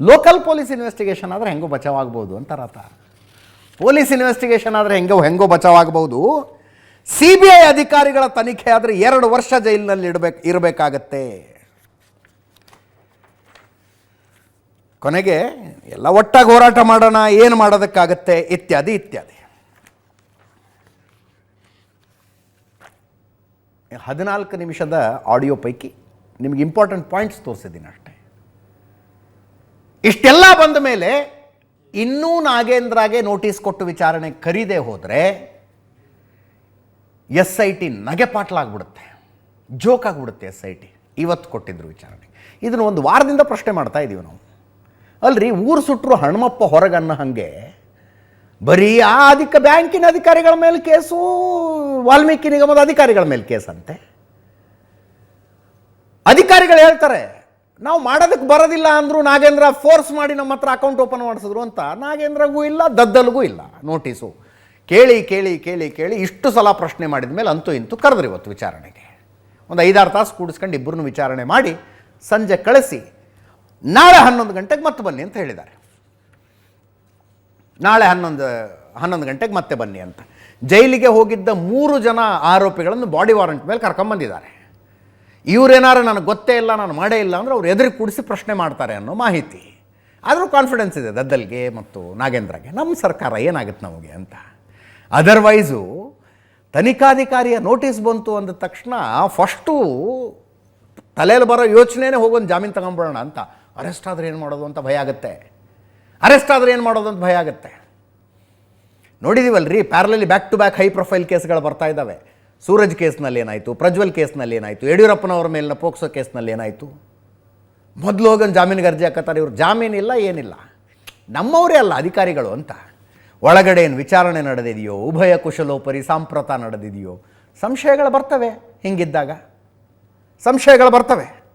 Speaker 1: ಲೋಕಲ್ ಪೊಲೀಸ್ ಇನ್ವೆಸ್ಟಿಗೇಷನ್ ಆದರೆ ಹೆಂಗೋ ಬಚಾವಾಗ್ಬೋದು ಅರ್ಥ. ಪೊಲೀಸ್ ಇನ್ವೆಸ್ಟಿಗೇಷನ್ ಆದರೆ ಹೆಂಗೋ ಹೆಂಗೋ ಬಚಾವಾಗ್ಬೋದು. ಸಿ ಬಿ ಐ ಅಧಿಕಾರಿಗಳ ತನಿಖೆ ಆದರೆ ಎರಡು ವರ್ಷ ಜೈಲಿನಲ್ಲಿ ಇಡಬೇಕು, ಇರಬೇಕಾಗತ್ತೆ. ಕೊನೆಗೆ ಎಲ್ಲ ಒಟ್ಟಾಗಿ ಹೋರಾಟ ಮಾಡೋಣ, ಏನು ಮಾಡೋದಕ್ಕಾಗತ್ತೆ, ಇತ್ಯಾದಿ ಇತ್ಯಾದಿ. ಹದಿನಾಲ್ಕು ನಿಮಿಷದ ಆಡಿಯೋ ಪೈಕಿ ನಿಮಗೆ ಇಂಪಾರ್ಟೆಂಟ್ ಪಾಯಿಂಟ್ಸ್ ತೋರಿಸಿದ್ದೀನಿ ಅಷ್ಟೇ. ಇಷ್ಟೆಲ್ಲ ಬಂದ ಮೇಲೆ ಇನ್ನೂ ನಾಗೇಂದ್ರಾಗೆ ನೋಟಿಸ್ ಕೊಟ್ಟು ವಿಚಾರಣೆ ಕರೀದೆ ಹೋದರೆ ಎಸ್ ಐ ಟಿ ನಗೆಪಾಟ್ಲಾಗ್ಬಿಡುತ್ತೆ. ಜೋಕ್ ಆಗಿಬಿಡುತ್ತೆ ಎಸ್ ಐ ಟಿ. ಇವತ್ತು ಕೊಟ್ಟಿದ್ರು ವಿಚಾರಣೆ. ಇದನ್ನು ಒಂದು ವಾರದಿಂದ ಪ್ರಶ್ನೆ ಮಾಡ್ತಾ ಇದ್ದೀವಿ ನಾವು. ಅಲ್ರಿ, ಊರು ಸುಟ್ಟರು ಹಣಮಪ್ಪ ಹೊರಗನ್ನ ಹಾಗೆ ಬರೀ ಆ ಅಧಿಕ ಬ್ಯಾಂಕಿನ ಅಧಿಕಾರಿಗಳ ಮೇಲೆ ಕೇಸು, ವಾಲ್ಮೀಕಿ ನಿಗಮದ ಅಧಿಕಾರಿಗಳ ಮೇಲೆ ಕೇಸ್ ಅಂತೆ ಅಧಿಕಾರಿಗಳು ಹೇಳ್ತಾರೆ, ನಾವು ಮಾಡೋದಕ್ಕೆ ಬರೋದಿಲ್ಲ ಅಂದರೂ ನಾಗೇಂದ್ರ ಫೋರ್ಸ್ ಮಾಡಿ ನಮ್ಮ ಹತ್ರ ಅಕೌಂಟ್ ಓಪನ್ ಮಾಡಿಸಿದ್ರು ಅಂತ. ನಾಗೇಂದ್ರಗೂ ಇಲ್ಲ, ದದ್ದಲ್ಗೂ ಇಲ್ಲ ನೋಟಿಸು ಕೇಳಿ ಕೇಳಿ ಕೇಳಿ ಕೇಳಿ ಇಷ್ಟು ಸಲ ಪ್ರಶ್ನೆ ಮಾಡಿದ ಮೇಲೆ ಅಂತೂ ಇಂತೂ ಕರೆದ್ರು ಇವತ್ತು ವಿಚಾರಣೆಗೆ. ಒಂದು ಐದಾರು ತಾಸು ಕೂಡಿಸ್ಕೊಂಡು ಇಬ್ಬರನ್ನು ವಿಚಾರಣೆ ಮಾಡಿ ಸಂಜೆ ಕಳಿಸಿ ನಾಳೆ ಹನ್ನೊಂದು ಗಂಟೆಗೆ ಮತ್ತೆ ಬನ್ನಿ ಅಂತ ಹೇಳಿದ್ದಾರೆ. ನಾಳೆ ಹನ್ನೊಂದು ಹನ್ನೊಂದು ಗಂಟೆಗೆ ಮತ್ತೆ ಬನ್ನಿ ಅಂತ. ಜೈಲಿಗೆ ಹೋಗಿದ್ದ ಮೂರು ಜನ ಆರೋಪಿಗಳನ್ನು ಬಾಡಿ ವಾರಂಟ್ ಮೇಲೆ ಕರ್ಕೊಂಬಂದಿದ್ದಾರೆ. ಇವರೇನಾರು ನನಗೆ ಗೊತ್ತೇ ಇಲ್ಲ, ನಾನು ಮಾಡೇ ಇಲ್ಲ ಅಂದರೆ ಅವ್ರು ಎದುರು ಕೂಡಿಸಿ ಪ್ರಶ್ನೆ ಮಾಡ್ತಾರೆ ಅನ್ನೋ ಮಾಹಿತಿ. ಆದರೂ ಕಾನ್ಫಿಡೆನ್ಸ್ ಇದೆ ದದ್ದಲ್ಗೆ ಮತ್ತು ನಾಗೇಂದ್ರಗೆ, ನಮ್ಮ ಸರ್ಕಾರ ಏನಾಗುತ್ತೆ ನಮಗೆ ಅಂತ. ಅದರ್ವೈಸು ತನಿಖಾಧಿಕಾರಿಯ ನೋಟಿಸ್ ಬಂತು ಅಂದ ತಕ್ಷಣ ಫಸ್ಟು ತಲೆಯಲ್ಲಿ ಬರೋ ಯೋಚನೆನೇ ಹೋಗೊಂದು ಜಾಮೀನು ತಗೊಂಬಿಡೋಣ ಅಂತ. ಅರೆಸ್ಟ್ ಆದರೆ ಏನು ಮಾಡೋದು ಅಂತ ಭಯ ಆಗುತ್ತೆ. ಅರೆಸ್ಟ್ ಆದರೆ ಏನು ಮಾಡೋದು ಅಂತ ಭಯ ಆಗುತ್ತೆ. ನೋಡಿದೀವಲ್ರಿ ಪ್ಯಾರಲಲ್ಲಿ back to back high profile ಕೇಸ್ಗಳು ಬರ್ತಾ ಇದ್ದಾವೆ ಸೂರಜ್ ಕೇಸ್ನಲ್ಲಿ ಏನಾಯಿತು, ಪ್ರಜ್ವಲ್ ಕೇಸ್ನಲ್ಲಿ ಏನಾಯಿತು, ಯಡಿಯೂರಪ್ಪನವರ ಮೇಲಿನ ಪೋಕ್ಸೋ ಕೇಸ್ನಲ್ಲಿ ಏನಾಯಿತು? ಮೊದಲು ಹೋಗನ್ ಜಾಮೀನಿಗೆ ಅರ್ಜಿ ಹಾಕತ್ತಾರೆ, ಇವ್ರು ಜಾಮೀನಿಲ್ಲ ಏನಿಲ್ಲ. ನಮ್ಮವರೇ ಅಲ್ಲ ಅಧಿಕಾರಿಗಳು ಅಂತ. ಒಳಗಡೆ ಏನು ವಿಚಾರಣೆ ನಡೆದಿದೆಯೋ, ಉಭಯ ಕುಶಲೋಪರಿ ಸಾಂಪ್ರತ ನಡೆದಿದೆಯೋ, ಸಂಶಯಗಳು ಬರ್ತವೆ ಹಿಂಗಿದ್ದಾಗ. ಸಂಶಯಗಳು ಬರ್ತವೆ.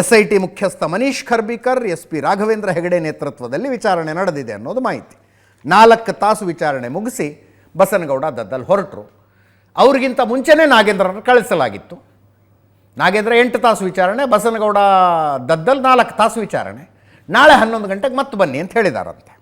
Speaker 1: ಎಸ್ ಐ ಟಿ ಮುಖ್ಯಸ್ಥ ಮನೀಶ್ ಖರ್ಬಿಕರ್ ಎಸ್ ಪಿ ರಾಘವೇಂದ್ರ ಹೆಗಡೆ ನೇತೃತ್ವದಲ್ಲಿ ವಿಚಾರಣೆ ನಡೆದಿದೆ ಅನ್ನೋದು ಮಾಹಿತಿ. ನಾಲ್ಕು ತಾಸು ವಿಚಾರಣೆ ಮುಗಿಸಿ ಬಸನಗೌಡ ದದ್ದಲ್ ಹೊರಟರು. ಅವ್ರಿಗಿಂತ ಮುಂಚೆನೇ ನಾಗೇಂದ್ರರನ್ನು ಕಳಿಸಲಾಗಿತ್ತು. ನಾಗೇಂದ್ರ ಎಂಟು ತಾಸು ವಿಚಾರಣೆ, ಬಸನಗೌಡ ದದ್ದಲ್ ನಾಲ್ಕು ತಾಸು ವಿಚಾರಣೆ. ನಾಳೆ ಹನ್ನೊಂದು ಗಂಟೆಗೆ ಮತ್ತೆ ಬನ್ನಿ ಅಂತ ಹೇಳಿದಾರಂತೆ.